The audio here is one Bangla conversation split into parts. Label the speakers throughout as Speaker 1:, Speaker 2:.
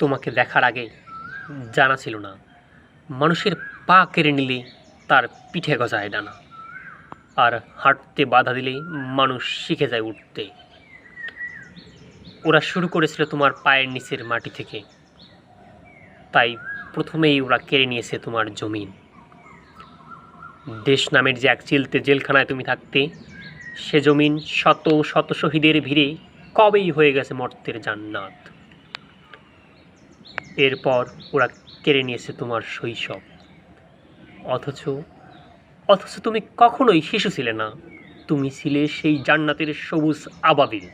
Speaker 1: তোমাকে দেখার আগে জানা ছিল না। মানুষের পা কেড়ে নিলে তার পিঠে গজায় ডানা। আর হাঁটতে বাধা দিলে মানুষ শিখে যায় উঠতে। ওরা শুরু করেছিল তোমার পায়ের নিচের মাটি থেকে। তাই প্রথমেই ওরা কেড়ে নিয়েছে তোমার জমিন দেশ নামের যে এক চিলতে জেলখানায় তুমি থাকতে সে জমিন শত শত শহীদের ভিড়ে কবেই হয়ে গেছে মর্তের জান্নাত। এরপর ওরা কেড়ে নিয়েছে তোমার শৈশব। অথচ অথচ তুমি কখনোই শিশু ছিলে না। তুমি ছিলে সেই জান্নাতের সবুজ আবাবিল।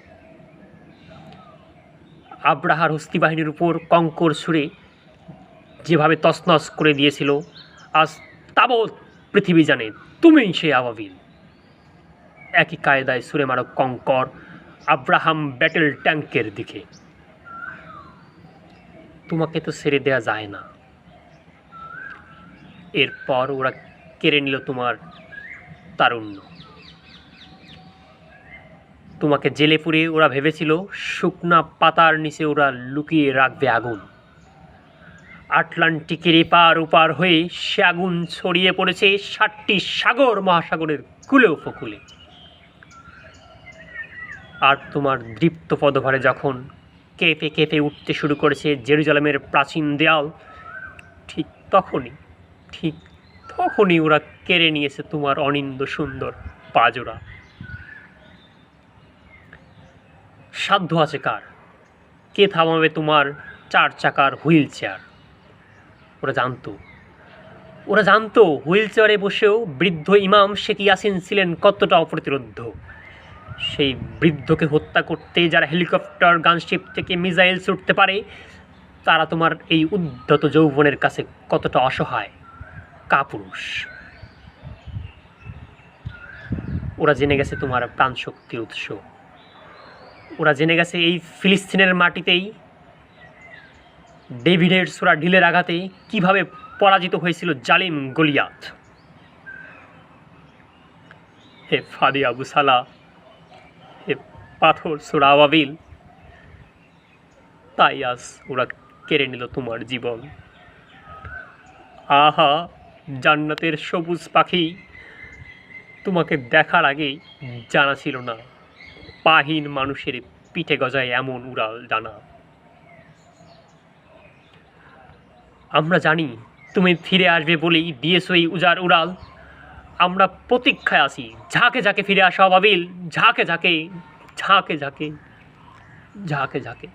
Speaker 1: আব্রাহার হস্তি বাহিনীর উপর কঙ্কর ছুঁড়ে যেভাবে তছনছ করে দিয়েছিল, আজ তাবৎ পৃথিবী জানে তুমিই সেই আবাবিল। একই কায়দায় সুরে মারক কঙ্কর আব্রাহাম ব্যাটেল ট্যাঙ্কের দিকে। তোমাকে তো ছেড়ে দেয়া যায় না। এরপর ওরা কেড়ে নিল তোমার তারুণ্য। তোমাকে জেলে পুরে ওরা ভেবেছিল শুকনা পাতার নিচে ওরা লুকিয়ে রাখবে আগুন। আটলান্টিকের এপার ওপার হয়ে সে আগুন ছড়িয়ে পড়েছে ষাটটি সাগর মহাসাগরের কুলে উপকূলে আর তোমার দৃপ্ত পদভারে যখন কেঁপে কেঁপে উঠতে শুরু করেছে জেরুজালেমের প্রাচীন দেয়াল। ঠিক তখনই ঠিক তখনই ওরা কেড়ে নিয়েছে তোমার অনিন্দ সুন্দর পাজোড়া। সাধ্য আছে কার? কে থামাবে তোমার চার চাকার হুইল চেয়ার ওরা জানতো ওরা জানতো হুইল চেয়ারে বসেও বৃদ্ধ ইমাম শেখ ইয়াসিন ছিলেন কতটা অপ্রতিরোধ্য। সেই বৃদ্ধকে হত্যা করতে যারা হেলিকপ্টার, গানশিপ থেকে মিসাইল ছুটতে পারে, তারা তোমার এই উদ্ধত যৌবনের কাছে কতটা অসহায়? কাপুরুষ। ওরা জেনে গেছে তোমার প্রাণশক্তির উৎস। ওরা জেনে গেছে এই ফিলিস্তিনের মাটিতেই ডেভিডের সোরা ঢিলের আঘাতে কীভাবে পরাজিত হয়েছিল জালিম গলিয়াত। হে ফাদি আবু সালা পাথর সোরা আবাবিল তাই আজ ওরা কেড়ে নিল তোমার জীবন। আহা, জান্নাতের সবুজ পাখি। তোমাকে দেখার আগেই জানা ছিল না, পাহীন মানুষের পিঠে গজায় এমন উড়াল জানা আমরা জানি তুমি ফিরে আসবে বলেই দিয়েছ এই উজার উড়াল। আমরা প্রতীক্ষায় আছি, ঝাঁকে ঝাঁকে ফিরে আসা বাবিল ঝাঁকে ঝাঁকে ঝাঁকে ঝাঁকে ঝাঁকে ঝাঁকে